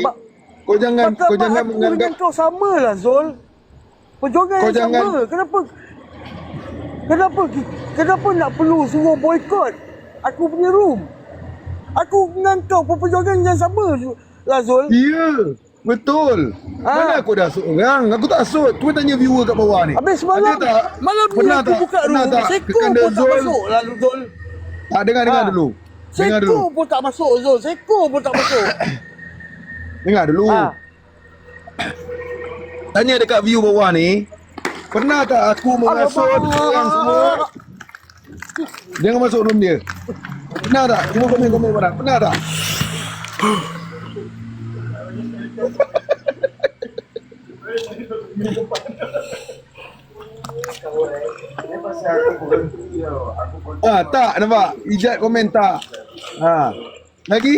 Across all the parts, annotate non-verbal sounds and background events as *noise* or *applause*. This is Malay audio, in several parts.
ni. Mak- Kau jangan Maka kau jangan menganggap kau sama lah Zul. Perjuangan Kau yang jangan- sama. Kenapa? Kenapa? Kenapa nak perlu suruh boykot aku punya room? Aku dengan kau perjuangan yang sama lah Zul. Ya, betul. Ah. Mana aku dah asut orang? Aku tak asut. Tu tanya viewer kat bawah ni. Habis semalam, Ada tak? malam ni Pernah aku tak? buka room, tak? seko pun dia, tak Zul? masuk lah Zul. Tak dengar dengar Ah. dulu. Dengar Seko dulu. pun tak masuk Zul. Seko pun tak masuk. *coughs* Dengar dulu. ha. *coughs* Tanya dekat view bawah ni. Pernah tak aku mengasut orang semua? Jangan masuk room dia. Pernah tak? Cuba komen-komen barang. Pernah tak? *coughs* Ah, tak nampak. Ijat komen tak. Ha. Lagi?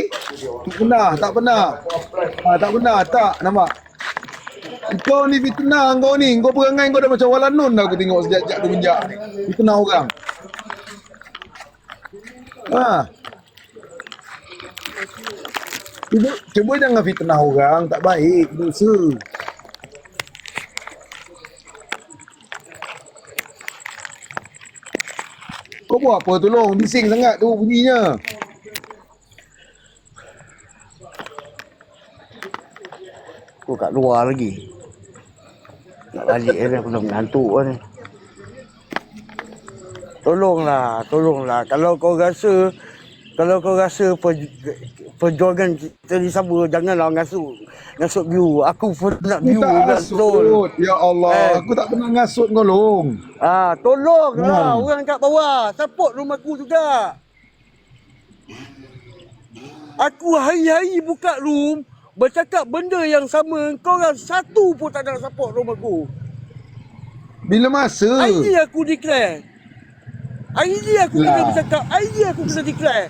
Pernah, tak pernah. Ah, tak pernah, tak nampak. Kau ni fitnah kau ni. Kau perangai kau dah macam walanun dah aku tengok sejak-sejak tu menjak ni. Fitnah orang. Ha. Cuba, cuba jangan fitnah orang. Tak baik. Dosa. Kau buat apa tolong? Bising sangat tu bunyinya. Aku kat luar lagi. Nak balik ni aku dah mengantuk lah ni. Tolonglah, tolonglah. Kalau kau rasa kalau kau rasa per, perjuangan kita ni sama, janganlah ngasut ngasut view. Aku pun nak Aku view tak nak ngasut. Zul. Ya Allah. Eh. Aku tak pernah ngasut kau long. Ah, tolonglah Hmm. orang kat bawah. Support rumah aku juga. Aku hari-hari buka room bercakap benda yang sama. Kau orang satu pun tak nak support rumah aku. Bila masa? Hari ni aku declare. Hari ni aku Lah. kena bercakap. Hari ni aku kena declare.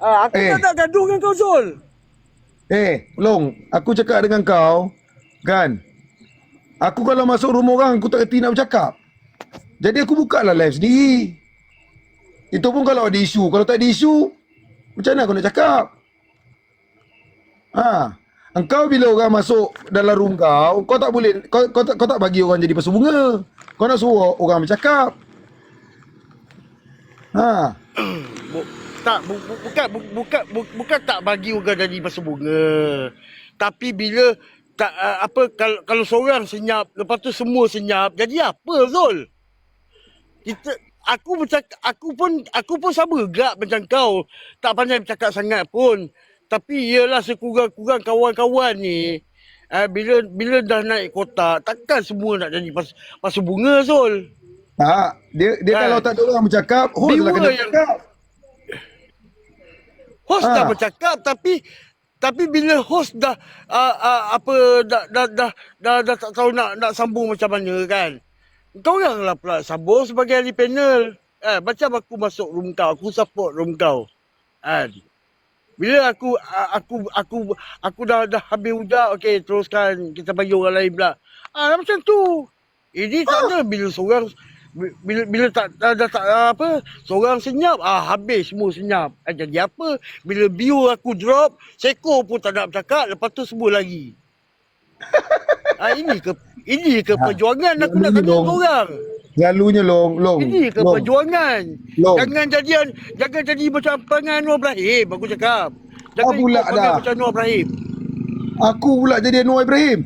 Ah, aku Eh. tak nak gaduh dengan kau Zul. Eh, Long, aku cakap dengan kau, kan? Aku kalau masuk rumah orang, aku tak kerti nak bercakap. Jadi aku buka lah live sendiri. Itu pun kalau ada isu. Kalau tak ada isu, macam mana aku nak cakap? Ha. Engkau bila orang masuk dalam room kau, kau tak boleh, kau, kau, tak, kau tak bagi orang jadi pasal bunga. Kau nak suruh orang bercakap. Ha. *coughs* Bu, tak bu, bu, bukan bu, bukan bu, bukan tak bagi orang jadi pasal bunga. Tapi bila tak uh, apa kalau kalau seorang senyap lepas tu semua senyap jadi apa Zul? Kita aku bercakap aku pun aku pun sama gak macam kau. Tak pandai bercakap sangat pun. Tapi ialah sekurang-kurang kawan-kawan ni uh, bila bila dah naik kotak takkan semua nak jadi pas, pasal bunga Zul. Tak. Dia dia Kan? kalau tak ada orang bercakap, host lah kena yang- bercakap. Host Ah. dah bercakap tapi tapi bila host dah uh, uh, apa dah dah dah dah, dah tak tahu nak nak sambung macam mana kan. Kau orang lah pula sambung sebagai ahli panel. Eh, macam aku masuk room kau, aku support room kau. Kan. Bila aku aku aku aku dah dah habis hujak, okey teruskan kita bagi orang lain pula. Ah macam tu. Ini tak ada. Bila seorang bila bila tak dah, dah tak apa seorang senyap ah habis semua senyap. Ah, jadi apa? Bila view aku drop seko pun tak nak bercakap lepas tu semua lagi. *laughs* Ah ini ke ini ke perjuangan aku nak tanya orang Selalunya long, long. ini ke long. perjuangan Long. jangan jadi jangan jadi macam perangai Anwar Ibrahim aku cakap jangan Ah, pula dah. macam Anwar Ibrahim Aku pula jadi Anwar Ibrahim.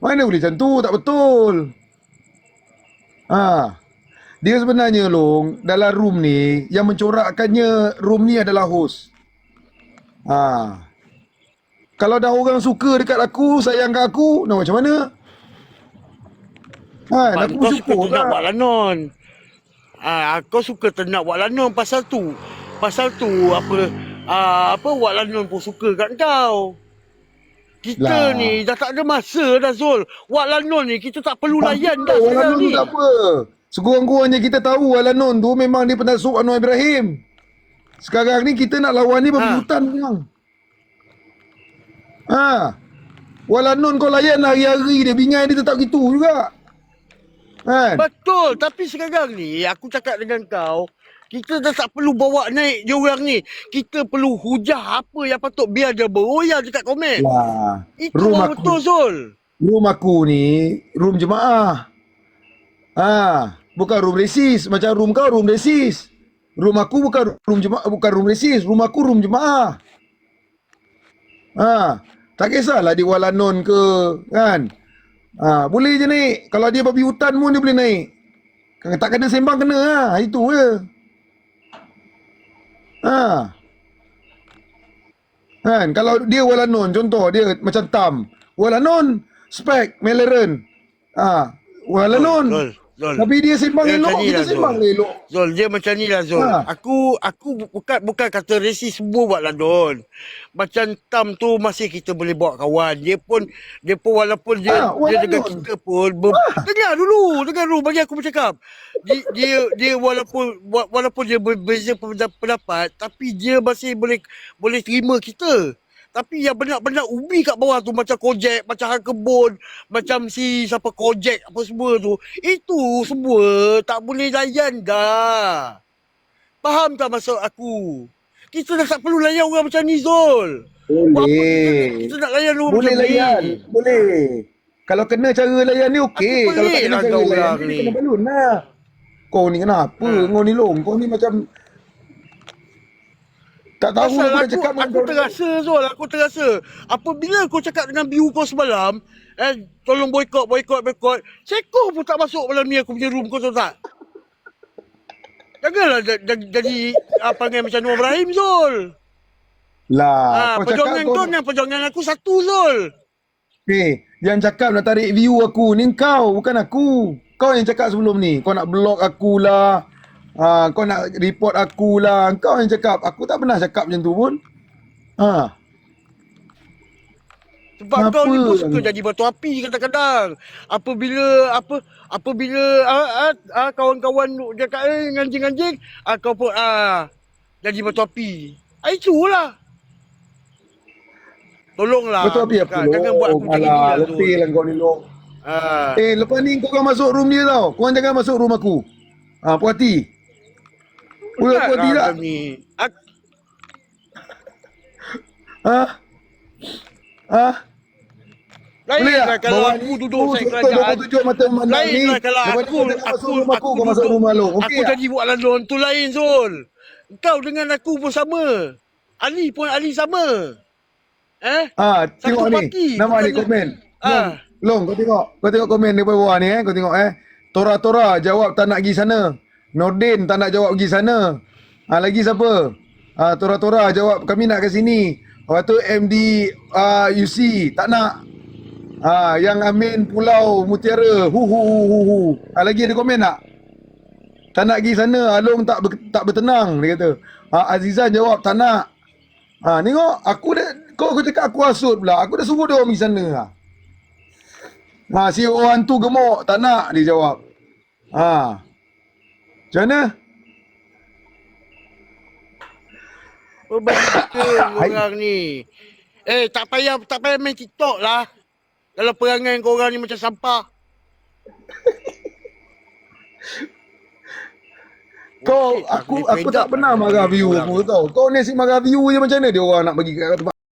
Mana boleh macam tu? Tak betul. Ha. Dia sebenarnya long dalam room ni yang mencorakkannya room ni adalah host. Ha. Kalau dah orang suka dekat aku, sayang kat aku, nak macam mana? Ha, Pak, aku suka bersyukur ternak lah. buat lanon. Ah, kau suka ternak buat lanon pasal tu. Pasal tu apa ah, apa buat lanon pun suka kat kau. Kita Lah. ni dah tak ada masa dah Zul. Buat lanon ni kita tak perlu layan dah Walanon sekarang ni. tak apa. Sekurang-kurangnya kita tahu Walanon tu memang dia pernah sup Anwar Ibrahim. Sekarang ni kita nak lawan ni babi Ha. hutan. Ha. Walanon kau layan hari-hari dia. Bingai dia tetap gitu juga. Kan? Betul, tapi sekarang ni aku cakap dengan kau, Kita dah tak perlu bawa naik dia orang ni. Kita perlu hujah apa yang patut biar dia beroyak dekat komen. Lah. Itu room aku- betul Zul. Room aku ni room jemaah. Ah, bukan room resis macam room kau room resis. Room aku bukan room jemaah bukan room resis, room aku room jemaah. Ah, tak kisahlah dia walanon ke kan. Ah, boleh je naik. Kalau dia babi hutan pun dia boleh naik. Kalau tak kena sembang kena lah. Itu je. Ha. Kan kalau dia walanon contoh dia macam Tam. Walanon spek Meleran. Ah, walanon. Zul. Tapi dia sembang Dia elok, kita lah, sembang Zul. elok. Zul, dia macam ni lah Zul. Ha. Aku aku bu- bukan bukan kata resis semua buat ladon. Macam Tam tu masih kita boleh bawa kawan. Dia pun dia pun walaupun dia Ha, dia dengan kita pun ber, dengar dulu, dengar dulu bagi aku bercakap. Dia dia, dia walaupun wa- walaupun dia berbeza pendapat tapi dia masih boleh boleh terima kita. Tapi yang benar-benar ubi kat bawah tu macam Kojek, macam Hang Kebun, macam si siapa Kojek apa semua tu. Itu semua tak boleh layan dah. Faham tak maksud aku? Kita dah tak perlu layan orang macam ni Zul. Apa kita, Boleh. kita nak layan orang Boleh macam layan. ni? Boleh. Kalau kena cara layan ni okey. Kalau tak kena lah cara layan ni. kena balun lah. Kau ni kenapa? Ha. Kau ni long. Kau ni macam tak tahu Pasal aku aku, cakap aku ni. terasa Zul, aku terasa. Apabila kau cakap dengan biu kau semalam, eh, tolong boykot, boykot, boykot. Seko pun tak masuk malam ni aku punya room kau tahu tak? Janganlah j- j- jadi apa panggil macam Noor Ibrahim Zul. Lah, Ha, kau perjuangan kau dengan perjuangan aku satu Zul. Eh, yang cakap nak tarik view aku ni kau, bukan aku. Kau yang cakap sebelum ni. Kau nak block aku lah. Ha, kau nak report aku lah. Kau yang cakap. Aku tak pernah cakap macam tu pun. Ha. Sebab Kenapa? kau ni pun suka jadi batu api kadang-kadang. Apabila apa apabila ah, ah, ah, kawan-kawan dia kata eh anjing-anjing, ah, kau pun ah jadi batu api. Ah itulah. Tolonglah. Betul api apa Jangan buat aku macam ni Alah, lah letih lah kau ni lo. Ah. Eh, lepas ni kau kan masuk room dia tau. Kau jangan masuk room aku. Ha, puas hati tak? lah Ni. Ak- Ha? Ha? Lain Boleh tak? lah kalau aku duduk saya kerajaan. 27 mata memandang Lain ni. lah kalau ni aku, kau jangan masuk aku, room aku, aku kau masuk duduk, room Along. aku jadi buat landon tu lain Zul. Kau dengan aku pun sama. Ali pun Ali sama. Eh? Ah, tengok ni. Nama ni komen. Ah. Long, Long, kau tengok. Kau tengok komen di bawah ni eh. Kau tengok eh. Tora-tora jawab tak nak pergi sana. Nordin tak nak jawab pergi sana. Ah, lagi siapa? Ah, Tora-tora jawab kami nak ke sini. Lepas tu MD ah, UC tak nak. Ah, yang Amin Pulau Mutiara. Hu hu hu hu. hu. Ah, lagi ada komen tak? Tak nak pergi sana. Along tak ber, tak bertenang dia kata. Ah, Azizan jawab tak nak. Ha, tengok aku dah kau aku cakap aku hasut pula. Aku dah suruh dia orang pergi sana lah. Ha, si orang tu gemuk, tak nak dia jawab. Ha. Macam mana? Berbagi kita orang ni. Eh, tak payah tak payah main TikTok lah. Kalau perangai kau orang ni macam sampah. *laughs* Kau aku aku tak pernah lah marah view ni. tau. Kau ni asyik marah view je macam mana dia orang nak bagi kat tempat